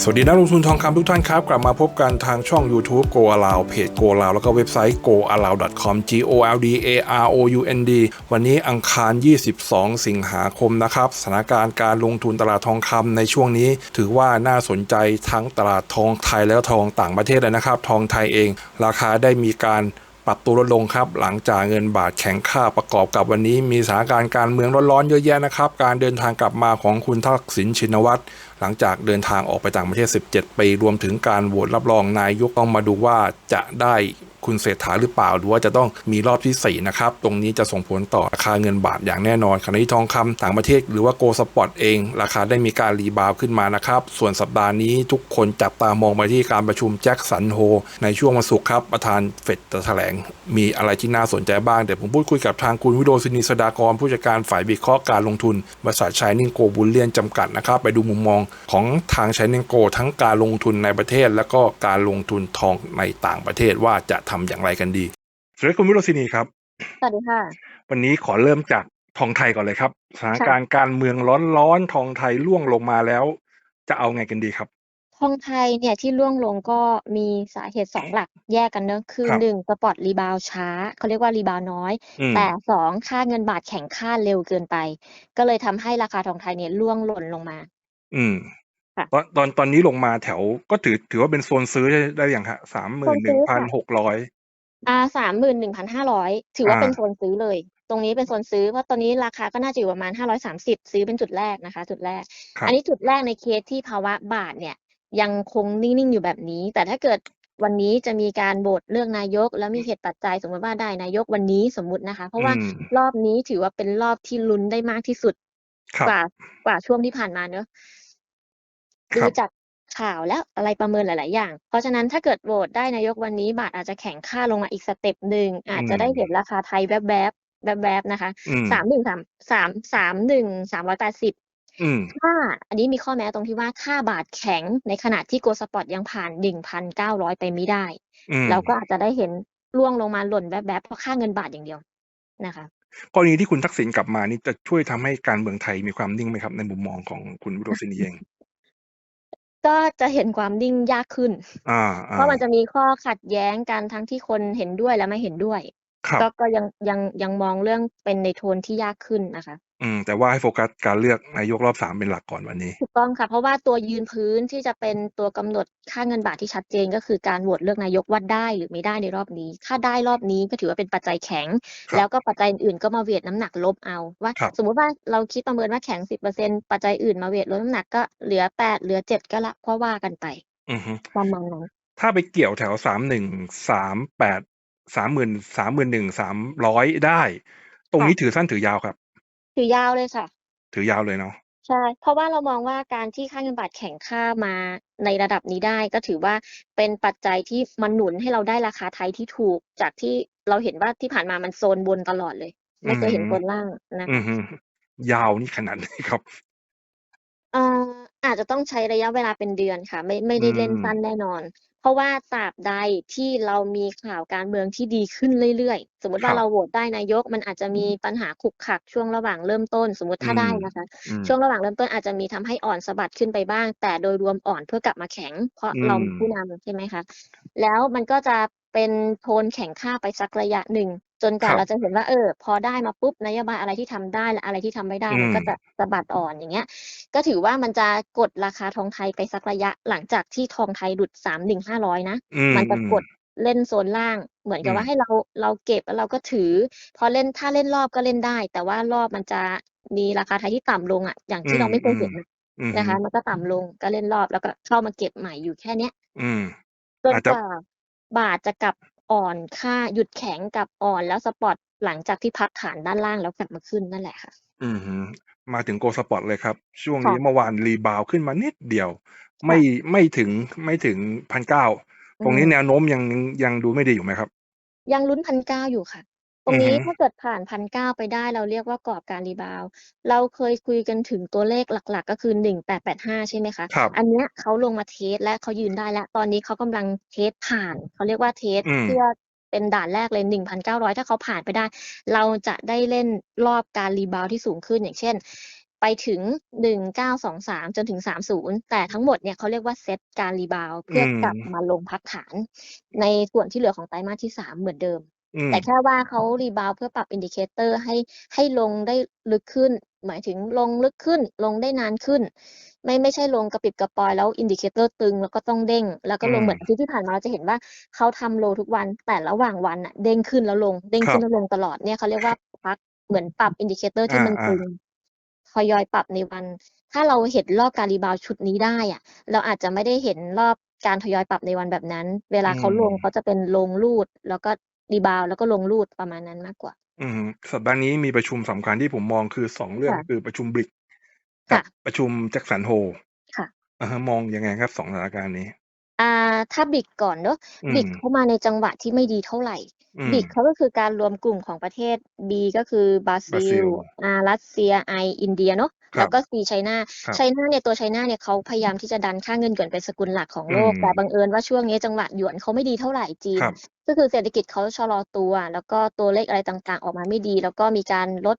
สวัสดีนักลงทุนทองคำทุกท่านครับ กลับมาพบกันทางช่อง YouTube Go a l o w เพจ Go a l o w แล้วก็เว็บไซต์ goalow.com g o l d a r o u n d วันนี้อังคาร 22 สิงหาคมนะครับสถานการณ์การลงทุนตลาดทองคำในช่วงนี้ ถือว่าน่าสนใจทั้งตลาดทองไทยและทองต่างประเทศเลยนะครับ ทองไทยเอง ราคาได้มีการปรับตัวลดลงครับ หลังจากเงินบาทแข็งค่าประกอบกับวันนี้ มีสถานการณ์การเมืองร้อนๆเยอะแยะนะครับ การเดินทางกลับมาของคุณทักษิณชินวัตร หลังจากเดินทางออกไปต่างประเทศ 17 ปี รวมถึงการโหวตรับรองนายกต้องมาดูว่าจะได้คุณเศรษฐาหรือเปล่า หรือว่าจะต้องมีรอบที่ 4 นะครับ ตรงนี้จะส่งผลต่อราคาเงินบาทอย่างแน่นอนขณะที่ทองคำต่างประเทศหรือว่าโกลสปอร์ตเอง ราคาได้มีการรีบาวขึ้นมานะครับ ส่วนสัปดาห์นี้ทุกคนจับตามองไปที่การประชุมแจ็คสันโฮ ในช่วงวันศุกร์ครับ ประธานเฟดจะแถลง มีอะไรที่น่าสนใจบ้าง เดี๋ยวผมพูดคุยกับทางคุณวิโรจนิสดากรผู้จัดการฝ่ายวิเคราะห์การลงทุนบริษัทชายนิ่งโกบุลเลียนจำกัดนะครับไปดูมุมมองของทางชายนิงโกทั้งการลงทุนในประเทศ และก็การลงทุนทองในต่างประเทศว่าจะทำอย่างไรกันดีสวัสดีคุณวิโรจนีครับสวัสดีค่ะ วันนี้ขอเริ่มจากทองไทยก่อนเลยครับสถานการณ์การเมืองร้อนๆทองไทยล่วงลงมาแล้ว จะเอาไงกันดีครับทองไทยเนี่ยที่ร่วงลงก็มีสาเหตุสองหลักแยกกันเนอะคือครับหนึ่งสปอตรีบาวช้าเขาเรียกว่ารีบาวน้อยอืมแต่สองค่าเงินบาทแข็งค่าเร็วเกินไป ก็เลยทำให้ราคาทองไทยเนี่ยร่วงหล่นลงมา อืมค่ะตอนตอนตอนนี้ลงมาแถวก็ถือถือว่าเป็นโซนซื้อได้ได้อย่างฮะสามหมื่นหนึ่งพันหกร้อยอ่าสามหมื่นหนึ่งพันห้าร้อยถือว่าอ่าเป็นโซนซื้อเลย ตรงนี้เป็นโซนซื้อเพราะตอนนี้ราคาก็น่าจะอยู่ประมาณห้าร้อยสามสิบซื้อเป็นจุดแรกนะคะ จุดแรกครับอันนี้จุดแรกในเคสที่ภาวะบาทเนี่ย ยังคงนิ่งๆอยู่แบบนี้ แต่ถ้าเกิดวันนี้จะมีการโหวตเลือกนายก แล้วมีเหตุปัจจัยสมมติว่าได้นายกวันนี้สมมุตินะคะ เพราะว่าอืมรอบนี้ถือว่าเป็นรอบที่ลุ้นได้มากที่สุดครับกว่ากว่าช่วงที่ผ่านมาเนอะ ครัดูบจากข่าวแล้วอะไรประเมินหลาย ๆ อย่าง เพราะฉะนั้นถ้าเกิดโหวตได้นายกวันนี้ บาทอาจจะแข็งค่าลงมาอีกสเต็ปหนึ่งอาจจะได้เห็นราคาไทยแวบๆ แวบ ๆ นะคะ อืมสามหนึ่งสามสามสามหนึ่งสามร้อยแปดสิบอืมค่าอันนี้มีข้อแม้ตรงที่ว่าค่าบาทแข็งในขณะที่โกลสปอร์ตยังผ่านหนึ่งพันเก้าร้อยไปไม่ได้ อืม เราก็อาจจะได้เห็นร่วงลงมาหล่นแวบ ๆ เพราะค่าเงินบาทอย่างเดียวนะคะ กรณีที่คุณทักษิณกลับมานี่จะช่วยทำให้การเมืองไทยมีความนิ่งไหมครับ ในมุมมองของคุณวิโรจนีเอง ก็จะเห็นความนิ่งยากขึ้น อ่าเพราะมันจะมีข้อขัดแย้งกันทั้งที่คนเห็นด้วยและไม่เห็นด้วยครับก็ก็ยังยังยังมองเรื่องเป็นในโทนที่ยากขึ้นนะคะ อืม แต่ว่าให้โฟกัสการเลือกนายกรอบสามเป็นหลักก่อนวันนี้ ถูกต้องค่ะ เพราะว่าตัวยืนพื้นที่จะเป็นตัวกำหนดค่าเงินบาทที่ชัดเจนก็คือการโหวตเลือกนายกว่าได้หรือไม่ได้ในรอบนี้ ถ้าได้รอบนี้ก็ถือว่าเป็นปัจจัยแข็งครับแล้วก็ปัจจัยอื่นๆก็มาเวทน้ำหนักลบเอาว่าครับสมมุติว่าเราคิดประเมินว่าแข็งสิบเปอร์เซ็นปัจจัยอื่นมาเวทลดน้ำหนักก็เหลือแปดเหลือเจ็ดก็ละก็ว่ากันไปอือฮึประมาณนั้นถ้าไปเกี่ยวแถวสามหนึ่งสามแปดสามหมื่นสามหมื่นหนึ่งสามร้อยได้ ตรงนี้ถือสั้นถือยาวครับ ถือยาวเลยค่ะ ถือยาวเลยเนาะ ใช่ เพราะว่าเรามองว่าการที่ค่าเงินบาทแข็งค่ามาในระดับนี้ได้ ก็ถือว่าเป็นปัจจัยที่มันหนุนให้เราได้ราคาไทยที่ถูก จากที่เราเห็นว่าที่ผ่านมามันโซนบนตลอดเลยไม่เคยเห็นอืมบนล่างนะอืคะอฮึยาวนี่ขนาดไหนครับ เอ่ออาจจะต้องใช้ระยะเวลาเป็นเดือนค่ะ ไม่ไม่ได้เล่นอืมสั้นแน่นอน เพราะว่าตราบใดที่เรามีข่าวการเมืองที่ดีขึ้นเรื่อยๆ สมมติครัว่าบเราโหวตได้นายก มันอาจจะมีปัญหาขลุกขลักช่วงระหว่างเริ่มต้น สมมติถ้าอืมได้นะคะอืมช่วงระหว่างเริ่มต้นอาจจะมีทำให้อ่อนสะบัดขึ้นไปบ้าง แต่โดยรวมอ่อนเพื่อกลับมาแข็ง เพราะอืมเรามีผู้นำใช่ไหมคะ แล้วมันก็จะเป็นโทนแข็งค่าไปสักระยะหนึ่ง จนกว่าครับ เราจะเห็นว่า เออ พอได้มาปุ๊บ นโยบายอะไรที่ทำได้ และอะไรที่ทำไม่ได้ อืมันม ก็จะสะบัดอ่อน อย่างเงี้ย ก็ถือว่ามันจะกดราคาทองไทยไปสักระยะ หลังจากที่ทองไทยหลุดสามหนึ่งห้าร้อยนะ อืม มันจะอืมกดเล่นโซนล่าง เหมือนกับอืมว่าให้เรา เราเก็บ แล้วเราก็ถือ พอเล่น ถ้าเล่นรอบก็เล่นได้ แต่ว่ารอบมันจะมีราคาไทยที่ต่ำลงอะอย่างอืที่มเราไม่เคอืยมเห็นนะอืมนะคะมันก็ต่ำลง ก็เล่นรอบ แล้วก็เข้ามาเก็บใหม่ อยู่แค่เนี้ย อืม จนอาจจะกว่าบาทจะกลับ อ่อนค่าหยุดแข็งกลับอ่อนแล้วสปอตหลังจากที่พักฐานด้านล่างแล้วกลับมาขึ้นนั่นแหละค่ะ อืมฮึมาถึงโกลสปอร์ตเลยครับ ช่วงค่ะนี้เมื่อวานรีบาวด์ขึ้นมานิดเดียวค่ะไม่ไม่ถึงไม่ถึงพันเก้าอืตรงนี้มแนวโน้มยังยังดูไม่ดีอยู่ไหมครับ ยังลุ้นพันเก้าอยู่ค่ะ ตรอืงอนี้ฮึถ้าเกิดผ่านพันเก้าไปได้ เราเรียกว่ากรอบการรีบาวด์ เราเคยคุยกันถึงตัวเลขหลัก ๆ ก็คือหนึ่งแปดแปดห้าใช่ไหมคะ ครับ อันเนี้ยเขาลงมาเทสและเขายืนได้แล้ว ตอนนี้เขากำลังเทสผ่าน เขาเรียกว่าเทสอืมเพื่อเป็นด่านแรกเลยหนึ่งพันเก้าร้อยถ้าเขาผ่านไปได้ เราจะได้เล่นรอบการรีบาวด์ที่สูงขึ้น อย่างเช่น ไปถึง 1923 จนถึง 30 แต่ทั้งหมดเนี่ยเขาเรียกว่าเซตการรีบาวด์เพื่ออืมกลับมาลงพักฐาน ในส่วนที่เหลือของไตรมาสที่ 3 เหมือนเดิม อืม แต่แค่ว่าเขารีบาวด์เพื่อปรับอินดิเคเตอร์ให้ให้ลงได้ลึกขึ้น หมายถึงลงลึกขึ้น ลงได้นานขึ้น ไม่ไม่ใช่ลงกระปิบกระปอยแล้วอินดิเคเตอร์ตึงแล้วก็ต้องเด้ง แล้วก็ลงอืมเหมือนอาทิตย์ที่ผ่านมาเราจะเห็นว่าเขาทำโลทุกวันแต่ระหว่างวันอะเด้งขึ้นแล้วลงเด้งครับขึ้นแล้วลงตลอดเนี่ยเขาเรียกว่าพักเหมือนปรับอินดิเคเตอร์ที่อ่ามันอ่า ตึงทยอยปรับในวัน ถ้าเราเห็นรอบการรีบาวด์ชุดนี้ได้อะ เราอาจจะไม่ได้เห็นรอบการทยอยปรับในวันแบบนั้น เวลาเขาลงเขาจะเป็นลงรูด แล้วก็ รีบาวด์แล้วก็ลงรูดประมาณนั้นมากกว่า อืมสัปดาห์นี้มีประชุมสำคัญที่ผมมองคือสองเรื่องค่ะคือประชุมบริกกับค่ะประชุมแจ็คสันโฮค่ะอ่าฮะมองยังไงครับสองสถานการณ์นี้อ่าถ้าบิกก่อนเนอะอืมบิกเข้ามาในจังหวะที่ไม่ดีเท่าไหร่อืมบิกเขาก็คือการรวมกลุ่มของประเทศ B ก็คือบราซิบราซิลลอ่ารัสเซียไออินเดียเนอะครับ แล้วก็ C ไชน่าครับไชน่าเนี่ยตัวไชน่าเนี่ยเขาพยายามที่จะดันค่าเงินหยวนเป็นสกุลหลักของโลกอืมแต่บังเอิญว่าช่วงนี้จังหวะหยวนเขาไม่ดีเท่าไหร่จีนครับก็คือเศรษฐกิจเขาชะลอตัว แล้วก็ตัวเลขอะไรต่างๆ ออกมาไม่ดี แล้วก็มีการลด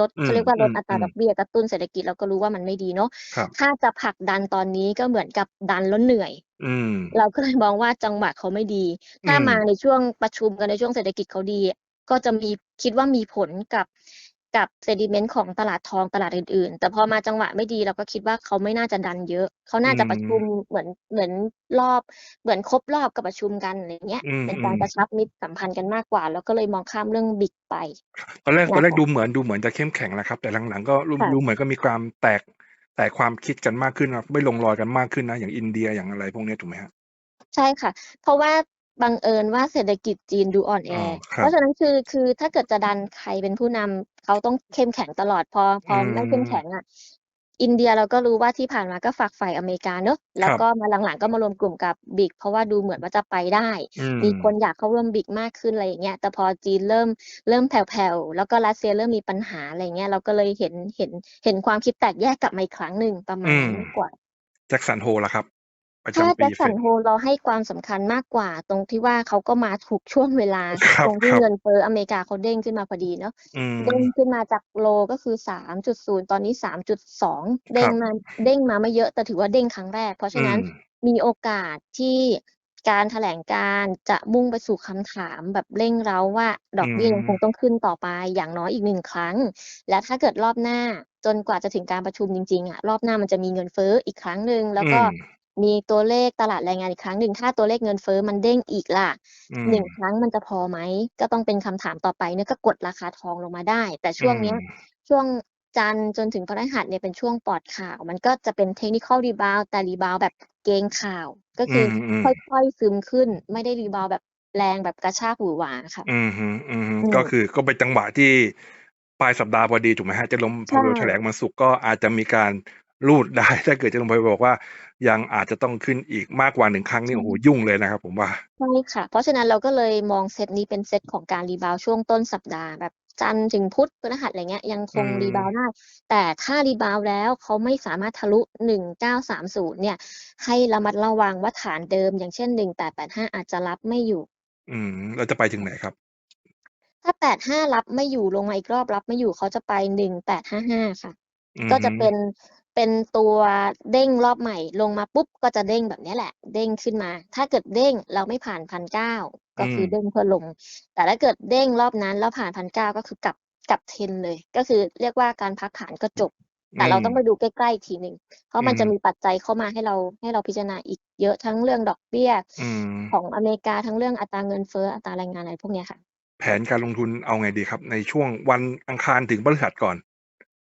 ลดอืเขามเรียกว่าลอืดมอัตราอืดมอกเบี้ยกระตุ้นเศรษฐกิจเราก็รู้ว่ามันไม่ดีเนาะครับถ้าจะผลักดันตอนนี้ก็เหมือนกับดันแล้วเหนื่อยอืมเราก็เลยมองว่าจังหวะเขาไม่ดี ถ้าอืมมาในช่วงประชุมกันในช่วงเศรษฐกิจเขาดี ก็จะมีคิดว่ามีผลกับ กับเซดิเมนต์ของตลาดทองตลาดอื่น ๆ แต่พอมาจังหวะไม่ดีเราก็คิดว่าเขาไม่น่าจะดันเยอะ เขาน่าจะประชุมเหมือนเหมือนรอบ เหมือนครบรอบกับประชุมกันอะไรเงี้ยอืมเป็นอืการมกระชับมิตรสัมพันธ์กันมากกว่า แล้วก็เลยมองข้ามเรื่องบิ๊กไปตอนแรกตอนแรกนะคะดูเหมือนดูเหมือนจะเข้มแข็งแหละครับ แต่หลังๆก็รู้ค่ะรู้เหมือนก็มีความแตกแตกความคิดกันมากขึ้นนะไม่ลงรอยกันมากขึ้นนะอย่างอินเดียอย่างอะไรพวกเนี้ยถูกไหมฮะใช่ค่ะ เพราะว่า บังเอิญว่าเศรษฐกิจจีนดูอ่อนแออ๋อคเพรับราะฉะนั้นคือคือถ้าเกิดจะดันใครเป็นผู้นำเขาต้องเข้มแข็งตลอดพอพออืมไม่เข้มแข็งอะอินเดียเราก็รู้ว่าที่ผ่านมาก็ฝักใฝ่อเมริกาเนอะแล้ควรับก็มาหลังๆก็มารวมกลุ่มกับบิ๊กเพราะว่าดูเหมือนว่าจะไปได้อืมมีคนอยากเข้าร่วมบิ๊กมากขึ้นอะไรอย่างเงี้ยแต่พอจีนเริ่มเริ่มแผ่วๆแล้วก็รัสเซียเริ่มมีปัญหาอะไรเงี้ยเราก็เลยเห็นเห็นเห็นความคิดแตกแยกกลับมาอีกครั้งหนึ่งประมาณอืมนั้นมากกว่าแจ็คสันโฮล่ะครับ ประถ้าจำปีแจ็คเฟสันดโฮเราให้ความสำคัญมากกว่า ตรงที่ว่าเขาก็มาถูกช่วงเวลา ครับตรงที่ครับ เงินเฟ้ออเมริกาเขาเด้งขึ้นมาพอดีเนาะอืมเด้งขึ้นมาจากโลก็คือสามจุดศูนย์ตอนนี้สามจุดสองเด้คงรับมาเด้งมาไม่เยอะแต่ถือว่าเด้งครั้งแรก เพราะอืฉะนั้นมมีโอกาสที่การแถลงการณ์จะมุ่งไปสู่คำถามแบบเร่งเร้าว่าดอกเบี้ยยังคงต้องขึ้นต่อไปอย่างน้อยอีกหนึ่งครั้ง และถ้าเกิดรอบหน้าจนกว่าจะถึงการประชุมจริงๆอะรอบหน้ามันจะมีเงินเฟ้ออีกครั้งหนึ่งแล้วอืก็ม มีตัวเลขตลาดแรงงานอีกครั้งหนึ่งถ้าตัวเลขเงินเฟ้อมันเด้งอีกล่ะอืมหนึ่งครั้งมันจะพอไหม ก็ต้องเป็นคำถามต่อไปเนี่ยก็กดราคาทองลงมาได้ แต่ช่วงเนี้ยอืมช่วงจันทร์จนถึงพฤหัสเนี่ยเป็นช่วงปลอดข่าว มันก็จะเป็นเทคนิคอลรีบาวแต่รีบาวแบบเกงข่าว ก็อืคือมอืมค่อยๆซึมขึ้น ไม่ได้รีบาวแบบแรงแบบกระชากหวือหวาค่ะ อืมฮึอืมฮึอืมก็คือก็เป็นจังหวะที่ปลายสัปดาห์พอดีถูกไหมฮะจะลงพใช่อแถลงวันศุกร์ก็อาจจะมีการรูดได้ถ้าเกิดจะลงไปบอกว่า ยังอาจจะต้องขึ้นอีกมากกว่าหนึ่งครั้งนี่โอ้โหยุ่งเลยนะครับผมว่า ใช่ค่ะ เพราะฉะนั้นเราก็เลยมองเซตนี้เป็นเซตของการรีบาวช่วงต้นสัปดาห์แบบจันทร์ถึงพุธพฤหัสอะไรเงี้ยยังคงอืมรีบาวได้ แต่ถ้ารีบาวแล้วเขาไม่สามารถทะลุหนึ่งเก้าสามศูนย์เนี่ย ให้ระมัดระวังว่าฐานเดิม อย่างเช่นหนึ่งแปดแปดห้าอาจจะรับไม่อยู่ อืม เราจะไปถึงไหนครับ ถ้าแปดห้ารับไม่อยู่ลงมาอีกรอบรับไม่อยู่เขาจะไปหนึ่งแปดห้าห้าค่ะอืมก็จะฮึเป็น เป็นตัวเด้งรอบใหม่ ลงมาปุ๊บก็จะเด้งแบบนี้แหละ เด้งขึ้นมา ถ้าเกิดเด้งเราไม่ผ่านพันเก้าก็คือเด้งเพื่อลง แต่ถ้าเกิดเด้งรอบนั้นแล้วผ่านพันเก้าก็คือกลับกลับเทรนเลย ก็คือเรียกว่าการพักฐานก็จบ แต่เราต้องไปดูใกล้ๆอีกทีหนึ่งเพราะมันจะมีปัจจัยเข้ามาให้เราให้เราพิจารณาอีกเยอะทั้งเรื่องดอกเบี้ยอืมของอเมริกาทั้งเรื่องอัตราเงินเฟ้ออัตราแรงงานอะไรพวกเนี้ยค่ะ แผนการลงทุนเอาไงดีครับ ในช่วงวันอังคารถึงพฤหัสก่อน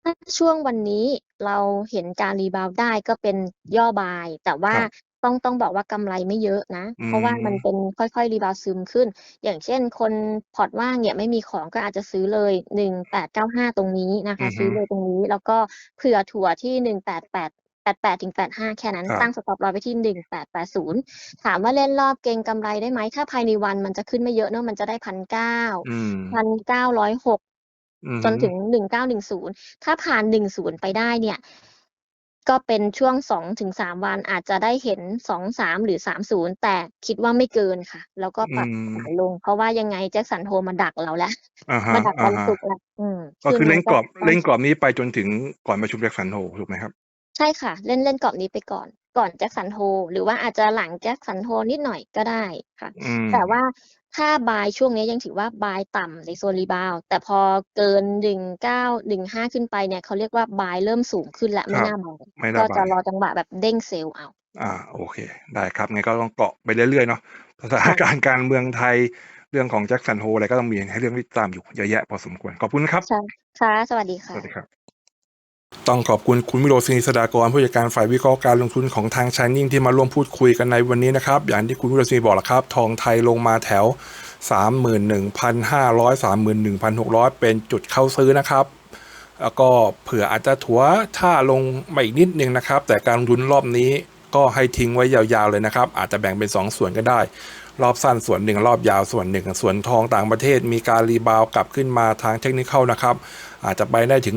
ถ้าช่วงวันนี้เราเห็นการรีบาวด์ได้ก็เป็นย่อบาย แต่ว่าครับ ต้องต้องบอกว่ากำไรไม่เยอะนะ อืมเพราะว่ามันเป็นค่อยๆ รีบาวด์ซึมขึ้น อย่างเช่นคนพอร์ตว่างเนี่ยไม่มีของก็อาจจะซื้อเลยหนึ่งแปดเก้าห้าตรงนี้นะคะอือฮึซื้อเลยตรงนี้ แล้วก็เผื่อถั่วที่หนึ่งแปดแปดแปดแปดถึงแปดห้าแค่นั้น ครับตั้งสต็อปลอไว้ที่หนึ่งแปดแปดศูนย์ถามว่าเล่นรอบเก็งกำไรได้ไหม ถ้าภายในวันมันจะขึ้นไม่เยอะเนอะมันจะได้พันเก้าอืม พันเก้าร้อยหกอืม จนถึงหนึ่งเก้าหนึ่งศูนย์ถ้าผ่านหนึ่งศูนย์ไปได้เนี่ย ก็เป็นช่วง2-3วันอาจจะได้เห็น23หรือ30แต่คิดว่าไม่เกินค่ะ แล้วก็ปรับอืมฐานลง เพราะว่ายังไง Jackson Hole มาดักเราแล้วอะฮะมาดักอะวันฮะศุกร์แล้วอืมก็ขึ้คืนอมัเล่นนก็กรอบต้องเล่นกรอบนี้ไปจนถึงก่อนประชุม Jackson Hole ถูกไหมครับ?ใช่ค่ะ เล่นเล่นกรอบนี้ไปก่อน ก่อน Jackson Hole หรือว่าอาจจะหลัง Jackson Hole นิดหน่อยก็ได้ค่ะอืมแต่ว่าถ้า buy ช่วงนี้ยังถือว่า buy ต่ำในโซนรีบาวด์แต่พอเกิน1915ขึ้นไปเนี่ยเขาเรียกว่า buy เริ่มสูงขึ้นแล้วคไม่รับน่า buy ไม่น่าก็จะ buy รอจังหวะแบบเด้งเซลล์เอาอาโอเค ได้ครับงั้นก็ต้องเกาะไปเรื่อยๆเนาะสถานค่ะการณ์การเมืองไทยเรื่องของ Jackson Hole อะไรก็ต้องมีให้เรื่องที่ตามอยู่เยอะแยะพอสมควร ขอบคุณนะครับใช่ค่ะสวัสดีสค่ะวัสดีครับ ต้องขอบคุณคุณวิโรจน์ศิริสดากรผู้จัดการฝ่ายวิเคราะห์การลงทุนของทาง Shining ที่มาร่วมพูดคุยกันในวันนี้นะครับ อย่างที่คุณวิโรจน์ศิริบอกแหละครับ ทองไทยลงมาแถว 31,500 31,600 เป็นจุดเข้าซื้อนะครับ แล้วก็เผื่ออาจจะถัวถ้าลงมาอีกนิดนึงนะครับ แต่การลงทุนรอบนี้ก็ให้ทิ้งไว้ยาวๆเลยนะครับ อาจจะแบ่งเป็น 2 ส่วนก็ได้ รอบสั้นส่วนหนึ่งรอบยาวส่วนหนึ่งส่วนทองต่างประเทศมีการรีบาวกลับขึ้นมาทางเทคนิคนะครับ อาจจะไปได้ถึง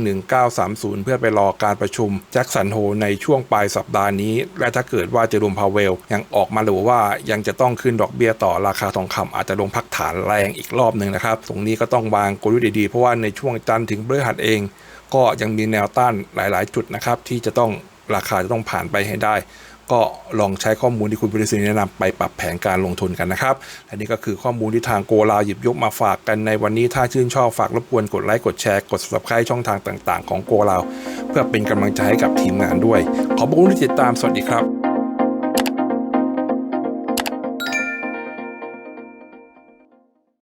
1930 เพื่อไปรอการประชุมแจ็คสันโฮในช่วงปลายสัปดาห์นี้ และถ้าเกิดว่าเจอรูมพาเวล ยังออกมาหรือว่ายังจะต้องขึ้นดอกเบี้ยต่อราคาทองคำอาจจะลงพักฐานแรงอีกรอบหนึ่งนะครับ ตรงนี้ก็ต้องวางกลยุทธ์ดีๆ เพราะว่าในช่วงจันทร์ถึงพฤหัสเอง ก็ยังมีแนวต้านหลาย ๆ จุดนะครับที่จะต้องราคาจะต้องผ่านไปให้ได้ ก็ลองใช้ข้อมูลที่คุณบริสินแนะนำไปปรับแผนการลงทุนกันนะครับ และนี่ก็คือข้อมูลที่ทางโกลาหยิบยกมาฝากกันในวันนี้ถ้าชื่นชอบฝากรบกวนกดไลค์กดแชร์กด subscribe ช่องทางต่าง ๆ ของโกลาเพื่อเป็นกำลังใจให้กับทีมงานด้วย ขอบคุณที่ติดตามสวัสดีครับ